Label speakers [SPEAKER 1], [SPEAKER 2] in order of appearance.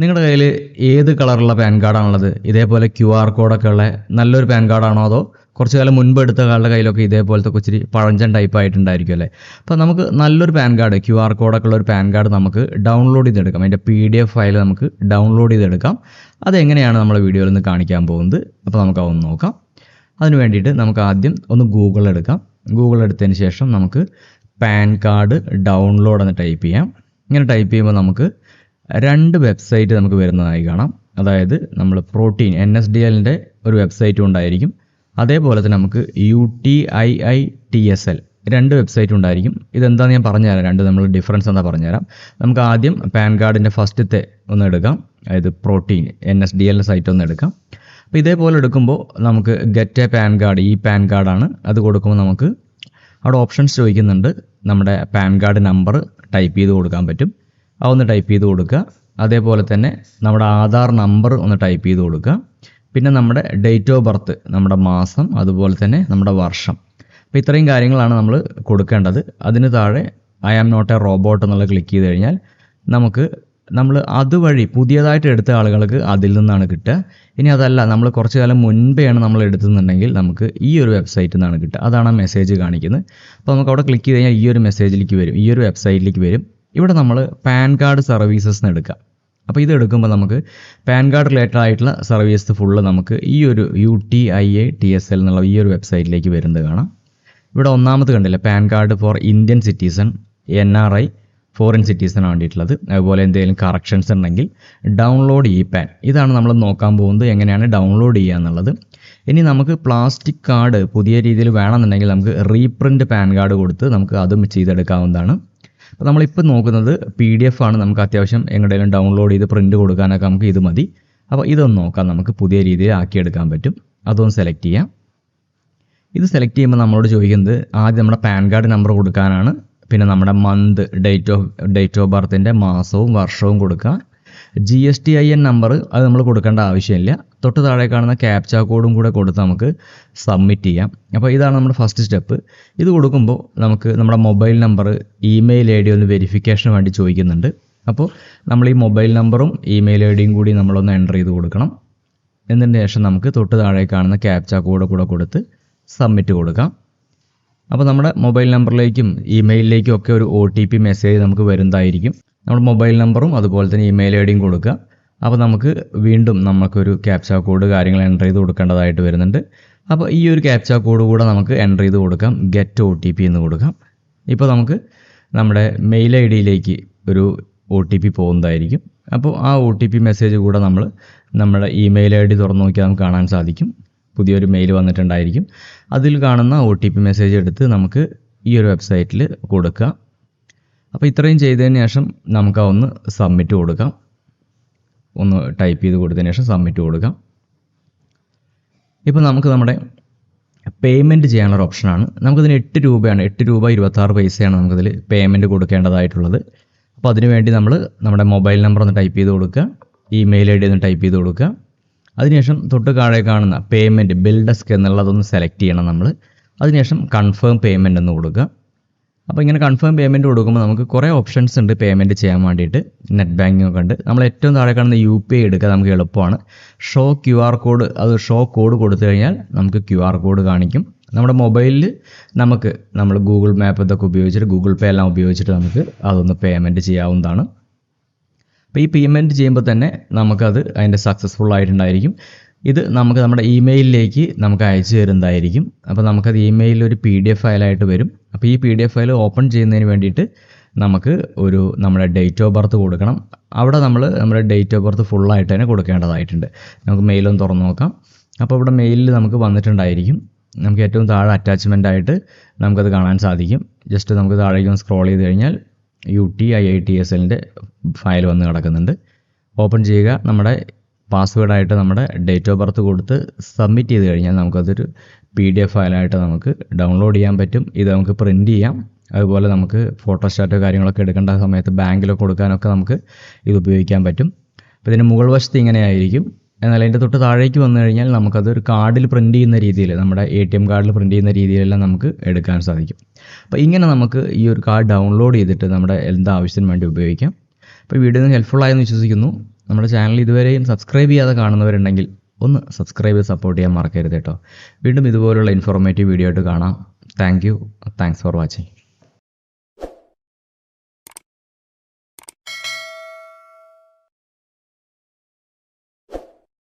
[SPEAKER 1] നിങ്ങളുടെ കയ്യിൽ ഏത് കളറുള്ള പാൻ കാർഡാണുള്ളത്? ഇതേപോലെ ക്യു ആർ കോഡൊക്കെ ഉള്ള നല്ലൊരു പാൻ കാർഡാണോ അതോ കുറച്ച് കാലം മുൻപ് എടുത്ത കാളുടെ കയ്യിലൊക്കെ ഇതേപോലത്തെ കൊച്ചിരി പഴഞ്ചൻ ടൈപ്പ് ആയിട്ടുണ്ടായിരിക്കും അല്ലേ? അപ്പോൾ നമുക്ക് നല്ലൊരു പാൻ കാർഡ് ക്യു ആർ കോഡൊക്കെ ഉള്ള ഒരു പാൻ കാർഡ് നമുക്ക് ഡൗൺലോഡ് ചെയ്തെടുക്കാം. അതിന്റെ പി ഡി എഫ് ഫയൽ നമുക്ക് ഡൗൺലോഡ് ചെയ്തെടുക്കാം. അതെങ്ങനെയാണ് നമ്മളെ വീഡിയോയിൽ നിന്ന് കാണിക്കാൻ പോകുന്നത്? അപ്പോൾ നമുക്ക് അതൊന്ന് നോക്കാം. അതിന് വേണ്ടിയിട്ട് നമുക്ക് ആദ്യം ഒന്ന് ഗൂഗിൾ എടുക്കാം. ഗൂഗിൾ എടുത്തതിന് ശേഷം നമുക്ക് പാൻ കാർഡ് ഡൗൺലോഡ് എന്ന് ടൈപ്പ് ചെയ്യാം. ഇങ്ങനെ ടൈപ്പ് ചെയ്യുമ്പോൾ നമുക്ക് രണ്ട് വെബ്സൈറ്റ് നമുക്ക് വരുന്നതായി കാണാം. അതായത് നമ്മൾ പ്രോട്ടീൻ എൻ എസ് ഡി എല്ലിന്റെ ഒരു വെബ്സൈറ്റും ഉണ്ടായിരിക്കും. അതേപോലെ തന്നെ നമുക്ക് U T I I T S L രണ്ട് വെബ്സൈറ്റ് ഉണ്ടായിരിക്കും. ഇതെന്താണെന്ന് ഞാൻ പറഞ്ഞുതരാം. രണ്ട് നമ്മൾ ഡിഫറൻസ് എന്താ പറഞ്ഞുതരാം. നമുക്ക് ആദ്യം പാൻ കാർഡിന്റെ ഫസ്റ്റത്തെ ഒന്ന് എടുക്കാം. അതായത് പ്രോട്ടീൻ എൻ എസ് ഡി എല്ലിന്റെ സൈറ്റ് ഒന്ന് എടുക്കാം. അപ്പോൾ ഇതേപോലെ എടുക്കുമ്പോൾ നമുക്ക് ഗെറ്റ് എ പാൻ കാർഡ് ഈ പാൻ കാർഡാണ് അത് കൊടുക്കുമ്പോൾ നമുക്ക് അവിടെ ഓപ്ഷൻസ് ചോദിക്കുന്നുണ്ട്. നമ്മുടെ പാൻ കാർഡ് നമ്പർ ടൈപ്പ് ചെയ്ത് കൊടുക്കാൻ പറ്റും. അതൊന്ന് ടൈപ്പ് ചെയ്ത് കൊടുക്കുക. അതേപോലെ തന്നെ നമ്മുടെ ആധാർ നമ്പർ ഒന്ന് ടൈപ്പ് ചെയ്ത് കൊടുക്കുക. പിന്നെ നമ്മുടെ ഡേറ്റ് ഓഫ് ബർത്ത് നമ്മുടെ മാസം അതുപോലെ തന്നെ നമ്മുടെ വർഷം. അപ്പോൾ ഇത്രയും കാര്യങ്ങളാണ് നമ്മൾ കൊടുക്കേണ്ടത്. അതിന് താഴെ I am not a robot എന്നുള്ളത് ക്ലിക്ക് ചെയ്ത് കഴിഞ്ഞാൽ നമുക്ക് നമ്മൾ അതുവഴി പുതിയതായിട്ട് എടുത്ത ആളുകൾക്ക് അതിൽ നിന്നാണ് കിട്ടുക. ഇനി അതല്ല നമ്മൾ കുറച്ച് കാലം മുൻപെയാണ് നമ്മൾ എടുത്തുന്നുണ്ടെങ്കിൽ നമുക്ക് ഈ ഒരു വെബ്സൈറ്റിൽ നിന്നാണ് കിട്ടുക. അതാണ് ആ മെസ്സേജ് കാണിക്കുന്നത്. അപ്പോൾ നമുക്ക് അവിടെ ക്ലിക്ക് ചെയ്ത് കഴിഞ്ഞാൽ ഈ ഒരു മെസ്സേജിലേക്ക് വരും. ഈ ഒരു വെബ്സൈറ്റിലേക്ക് വരും. ഇവിടെ നമ്മൾ പാൻ കാർഡ് സർവീസസ് എന്ന് എടുക്കുക അപ്പോൾ ഇത് എടുക്കുമ്പോൾ നമുക്ക് പാൻ കാർഡ് റിലേറ്റഡ് ആയിട്ടുള്ള സർവീസ് ഫുള്ള് നമുക്ക് ഈ ഒരു U T I A T S L എന്നുള്ള ഈ ഒരു വെബ്സൈറ്റിലേക്ക് വരുന്നത് കാണാം. ഇവിടെ ഒന്നാമത് കണ്ടില്ല PAN card for Indian citizen N R I foreign citizen വേണ്ടിയിട്ടുള്ളത്. അതുപോലെ എന്തെങ്കിലും കറക്ഷൻസ് ഉണ്ടെങ്കിൽ ഡൗൺലോഡ് ഈ പാൻ. ഇതാണ് നമ്മൾ നോക്കാൻ പോകുന്നത് എങ്ങനെയാണ് ഡൗൺലോഡ് ചെയ്യുക എന്നുള്ളത്. ഇനി നമുക്ക് പ്ലാസ്റ്റിക് കാർഡ് പുതിയ രീതിയിൽ വേണമെന്നുണ്ടെങ്കിൽ നമുക്ക് റീപ്രിന്റ് പാൻ കാർഡ് കൊടുത്ത് നമുക്ക് അതും ചെയ്തെടുക്കാവുന്നതാണ്. അപ്പോൾ നമ്മളിപ്പോൾ നോക്കുന്നത് പി ഡി എഫ് ആണ് നമുക്ക് അത്യാവശ്യം എങ്ങോട്ടേലും ഡൗൺലോഡ് ചെയ്ത് പ്രിന്റ് കൊടുക്കാനൊക്കെ നമുക്ക് ഇത് മതി. അപ്പോൾ ഇതൊന്ന് നോക്കാം നമുക്ക് പുതിയ രീതിയിൽ ആക്കിയെടുക്കാൻ പറ്റും. അതൊന്ന് സെലക്ട് ചെയ്യാം. ഇത് സെലക്ട് ചെയ്യുമ്പോൾ നമ്മളോട് ചോദിക്കുന്നത് ആദ്യം നമ്മുടെ പാൻ കാർഡ് നമ്പർ കൊടുക്കാനാണ്. പിന്നെ നമ്മുടെ month date of date of ബർത്തിന്റെ മാസവും വർഷവും കൊടുക്കുക. G S T I N number അത് നമ്മൾ കൊടുക്കേണ്ട ആവശ്യമില്ല. തൊട്ട് താഴെ കാണുന്ന ക്യാപ്ച കോഡും കൂടെ കൊടുത്ത് നമുക്ക് സബ്മിറ്റ് ചെയ്യാം. അപ്പോൾ ഇതാണ് നമ്മുടെ ഫസ്റ്റ് സ്റ്റെപ്പ് ഇത് കൊടുക്കുമ്പോൾ നമുക്ക് നമ്മുടെ mobile number email I D ഒന്ന് വെരിഫിക്കേഷന് വേണ്ടി ചോദിക്കുന്നുണ്ട്. അപ്പോൾ നമ്മൾ ഈ മൊബൈൽ നമ്പറും ഇമെയിൽ ഐ ഡിയും കൂടി നമ്മളൊന്ന് എന്റർ ചെയ്ത് കൊടുക്കണം. എന്നതിന് ശേഷം നമുക്ക് തൊട്ട് താഴെ കാണുന്ന ക്യാപ്ച കോഡ് കൂടെ കൊടുത്ത് സബ്മിറ്റ് കൊടുക്കാം. അപ്പോൾ നമ്മുടെ മൊബൈൽ നമ്പറിലേക്കും ഇമെയിലിലേക്കും ഒക്കെ ഒരു ഒ ടി പി മെസ്സേജ് നമുക്ക് വരുന്നതായിരിക്കും. നമ്മുടെ മൊബൈൽ നമ്പറും അതുപോലെ തന്നെ ഇമെയിൽ ഐ ഡിയും കൊടുക്കുക. അപ്പോൾ നമുക്ക് വീണ്ടും നമുക്കൊരു ക്യാപ്ച കോഡ് കാര്യങ്ങൾ എന്റർ ചെയ്ത് കൊടുക്കേണ്ടതായിട്ട് വരുന്നുണ്ട്. അപ്പോൾ ഈ ഒരു ക്യാപ്ച കോഡ് കൂടെ നമുക്ക് എന്റർ ചെയ്ത് കൊടുക്കാം. ഗെറ്റ് ഒ ടി പി എന്ന് കൊടുക്കാം. ഇപ്പോൾ നമുക്ക് നമ്മുടെ മെയിൽ ഐ ഡിയിലേക്ക് ഒരു ഒ ടി പി പോകുന്നതായിരിക്കും. അപ്പോൾ ആ ഒ ടി പി മെസ്സേജ് കൂടെ നമ്മൾ നമ്മുടെ ഇമെയിൽ ഐ ഡി തുറന്നു നോക്കിയാൽ നമുക്ക് കാണാൻ സാധിക്കും. പുതിയൊരു മെയിൽ വന്നിട്ടുണ്ടായിരിക്കും. അതിൽ കാണുന്ന ഒ ടി പി മെസ്സേജ് എടുത്ത് നമുക്ക് ഈ ഒരു വെബ്സൈറ്റിൽ കൊടുക്കുക. അപ്പോൾ ഇത്രയും ചെയ്തതിന് ശേഷം നമുക്ക് ഒന്ന് സബ്മിറ്റ് കൊടുക്കാം. ഒന്ന് ടൈപ്പ് ചെയ്ത് കൊടുത്തതിന് ശേഷം സബ്മിറ്റ് കൊടുക്കാം. ഇപ്പോൾ നമുക്ക് നമ്മുടെ പേയ്മെന്റ് ചെയ്യാനുള്ള ഓപ്ഷനാണ് നമുക്കിതിന് എട്ട് രൂപയാണ് എട്ട് രൂപ ഇരുപത്താറ് പൈസയാണ് നമുക്കിതിൽ പേയ്മെന്റ് കൊടുക്കേണ്ടതായിട്ടുള്ളത്. അപ്പോൾ അതിന് വേണ്ടി നമ്മൾ നമ്മുടെ മൊബൈൽ നമ്പർ ഒന്ന് ടൈപ്പ് ചെയ്ത് കൊടുക്കുക ഇമെയിൽ ഐ ഡി ഒന്ന് ടൈപ്പ് ചെയ്ത് കൊടുക്കുക. അതിനുശേഷം തൊട്ട് താഴെ കാണുന്ന പേയ്മെന്റ് ബിൽ ഡെസ്ക് എന്നുള്ളതൊന്ന് സെലക്ട് ചെയ്യണം നമ്മൾ അതിനുശേഷം കൺഫേം പേയ്മെന്റ് എന്ന് കൊടുക്കുക. അപ്പോൾ ഇങ്ങനെ കൺഫേം പേയ്മെന്റ് കൊടുക്കുമ്പോൾ നമുക്ക് കുറേ ഓപ്ഷൻസ് ഉണ്ട് പേയ്മെന്റ് ചെയ്യാൻ വേണ്ടിയിട്ട്. നെറ്റ് ബാങ്കിങ് ഒക്കെ ഉണ്ട്. നമ്മൾ ഏറ്റവും താഴെ കാണുന്ന യു പി ഐ എടുക്കുക നമുക്ക് എളുപ്പമാണ്. ഷോ ക്യു ആർ കോഡ് അത് ഷോ കോഡ് കൊടുത്തു കഴിഞ്ഞാൽ നമുക്ക് ക്യു ആർ കോഡ് കാണിക്കും. നമ്മുടെ മൊബൈലിൽ നമുക്ക് നമ്മൾ ഗൂഗിൾ മാപ്പ് ഇതൊക്കെ ഉപയോഗിച്ചിട്ട് ഗൂഗിൾ പേ എല്ലാം ഉപയോഗിച്ചിട്ട് നമുക്ക് അതൊന്ന് പേയ്മെന്റ് ചെയ്യാവുന്നതാണ്. അപ്പോൾ ഈ പേയ്മെന്റ് ചെയ്യുമ്പോൾ തന്നെ നമുക്കത് അതിന്റെ സക്സസ്ഫുൾ ആയിട്ടുണ്ടായിരിക്കും. ഇത് നമുക്ക് നമ്മുടെ ഇമെയിലിലേക്ക് നമുക്ക് അയച്ചു തരുന്നതായിരിക്കും. അപ്പോൾ നമുക്കത് ഇമെയിലിൽ ഒരു പി ഡി എഫ് ഫയലായിട്ട് വരും. അപ്പോൾ ഈ P D F file open ചെയ്യുന്നതിന് വേണ്ടിയിട്ട് നമുക്ക് ഒരു നമ്മുടെ ഡേറ്റ് ഓഫ് ബർത്ത് കൊടുക്കണം. അവിടെ നമ്മൾ നമ്മുടെ ഡേറ്റ് ഓഫ് ബർത്ത് ഫുള്ളായിട്ട് തന്നെ കൊടുക്കേണ്ടതായിട്ടുണ്ട്. നമുക്ക് മെയിലൊന്ന് തുറന്നു നോക്കാം. അപ്പോൾ ഇവിടെ മെയിലിൽ നമുക്ക് വന്നിട്ടുണ്ടായിരിക്കും. നമുക്ക് ഏറ്റവും താഴെ അറ്റാച്ച്മെന്റ് ആയിട്ട് നമുക്കത് കാണാൻ സാധിക്കും. ജസ്റ്റ് നമുക്ക് താഴേക്ക് ഒന്ന് സ്ക്രോൾ ചെയ്ത് കഴിഞ്ഞാൽ U T I I T S എല്ലിന്റെ ഫയൽ വന്ന് കിടക്കുന്നുണ്ട്. ഓപ്പൺ ചെയ്യുക. നമ്മുടെ പാസ്വേഡായിട്ട് നമ്മുടെ ഡേറ്റ് ഓഫ് ബർത്ത് കൊടുത്ത് സബ്മിറ്റ് ചെയ്ത് കഴിഞ്ഞാൽ നമുക്കതൊരു പി ഡി എഫ് ഫയലായിട്ട് നമുക്ക് ഡൗൺലോഡ് ചെയ്യാൻ പറ്റും. ഇത് നമുക്ക് പ്രിന്റ് ചെയ്യാം. അതുപോലെ നമുക്ക് ഫോട്ടോസ്റ്റാറ്റോ കാര്യങ്ങളൊക്കെ എടുക്കേണ്ട സമയത്ത് ബാങ്കിലൊക്കെ കൊടുക്കാനൊക്കെ നമുക്ക് ഇത് ഉപയോഗിക്കാൻ പറ്റും. അപ്പോൾ ഇതിന്റെ മുകൾ വശത്ത് ഇങ്ങനെയായിരിക്കും. എന്നാൽ അതിന്റെ തൊട്ട് താഴേക്ക് വന്നു കഴിഞ്ഞാൽ നമുക്കത് ഒരു കാർഡിൽ പ്രിന്റ് ചെയ്യുന്ന രീതിയിൽ നമ്മുടെ എ ടി എം കാർഡിൽ പ്രിന്റ് ചെയ്യുന്ന രീതിയിലെല്ലാം നമുക്ക് എടുക്കാൻ സാധിക്കും. അപ്പോൾ ഇങ്ങനെ നമുക്ക് ഈ ഒരു കാർഡ് ഡൗൺലോഡ് ചെയ്തിട്ട് നമ്മുടെ എന്താവശ്യത്തിന് വേണ്ടി ഉപയോഗിക്കാം. അപ്പോൾ വീഡിയോ ഹെൽപ്ഫുൾ ആയെന്ന് വിശ്വസിക്കുന്നു. നമ്മുടെ ചാനൽ ഇതുവരെയും സബ്സ്ക്രൈബ് ചെയ്യാതെ കാണുന്നവരുണ്ടെങ്കിൽ ഒന്ന് സബ്സ്ക്രൈബ് ചെയ്ത് സപ്പോർട്ട് ചെയ്യാൻ മറക്കരുത് കേട്ടോ. വീണ്ടും ഇതുപോലുള്ള ഇൻഫോർമേറ്റീവ് വീഡിയോ ആയിട്ട് കാണാം. Thank you thanks for watching